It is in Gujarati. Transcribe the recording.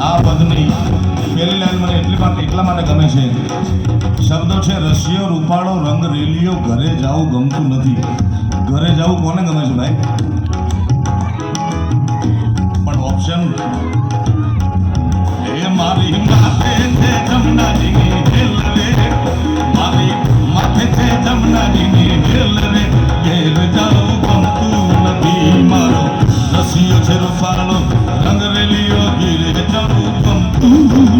આ પદની એટલી માટે એટલા માટે ગમે છે. શબ્દો છે રશિયો રૂપાળો, રંગ રેલીઓ, ઘરે જાવું ગમતું નથી. ઘરે જવું કોને ગમે છે ભાઈ? પણ ઓપ્શન એ મારી માથે છે જમનાજીની ઢેલ રે. મારી માથે છે જમનાજીની ઢેલ રે. ઘેર જાઉં ગમતું નથી મારો. રસિયો છે રૂફાળો રંગ રેલીઓ ઘીરે જાઉં ગમતું